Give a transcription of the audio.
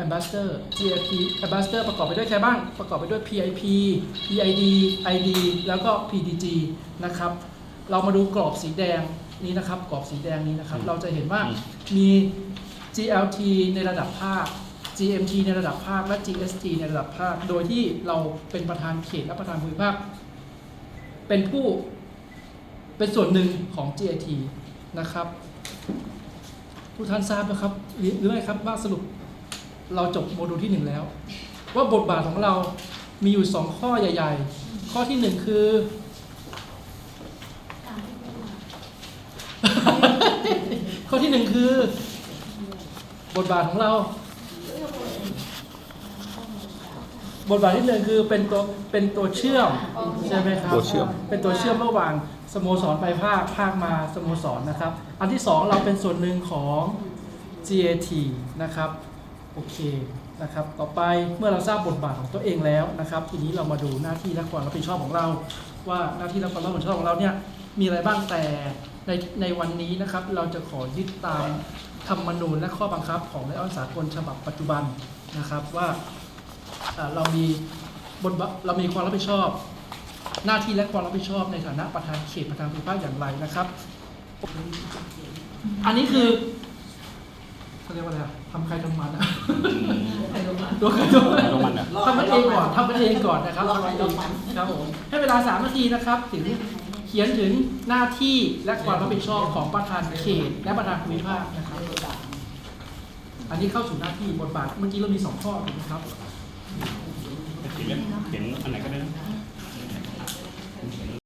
Ambassador GFP Ambassador ประกอบไปด้วยใครบ้าง ประกอบไปด้วย PIP PID ID แล้วก็ PDG นะครับ เรามาดูกรอบสีแดงนี้นะครับ กรอบสีแดงนี้นะครับ เราจะเห็นว่ามี GLT ในระดับภาค GMT ในระดับภาค และ GST ในระดับภาค โดยที่เราเป็นประธานเขตและประธานภูมิภาค เป็นผู้เป็นส่วนหนึ่งของ GAT นะครับ ทุกท่านทราบนะครับหรือหรือไม่ครับว่าสรุป เราจบโมดูลที่หนึ่งแล้ว ว่าบทบาทของเรามีอยู่สองข้อใหญ่ ๆ ข้อที่หนึ่งคือ ข้อที่หนึ่งคือ บทบาทของเรา บทบาทที่หนึ่งคือเป็นตัวเป็นตัวเชื่อมใช่ไหมครับตัวเชื่อม เป็นตัวเชื่อมระหว่างสโมสรไปภาคภาคมาสโมสรนะครับ อันที่สองเราเป็นส่วนหนึ่งของ GAT นะครับ โอเคนะครับต่อไปเมื่อเราทราบบทบาทของตัวเองแล้วนะครับ ทีนี้เรามาดูหน้าที่และความรับผิดชอบของเรา ว่าหน้าที่และความรับผิดชอบของเราเนี่ยมีอะไรบ้างแต่ในในวันนี้นะครับเราจะขอยึดตามธรรมนูญและข้อบังคับของไลออนสากลฉบับปัจจุบันนะครับว่าเรามีบทบาทเรามีความรับผิดชอบ หน้าที่และความรับผิดชอบในฐานะประธานเขตประธานภูมิภาคอย่างไรนะครับ อันนี้คือ เขาเรียกว่าอะไรอะทำใครทำมันอะตัวใครตัวมัน ลงมันอะทำมันเองก่อนทำมันเองก่อนนะครับรอใครรอมันครับผมให้เวลาสามนาทีนะครับ ถึงเขียนถึงหน้าที่และความรับผิดชอบของประธานเขต และประธานภูมิภาคนะครับ อันนี้เข้าสู่หน้าที่บทบาท เมื่อกี้เรามีสองข้อถูกไหมครับ เขียนเขียนอันไหนก็ได้นะ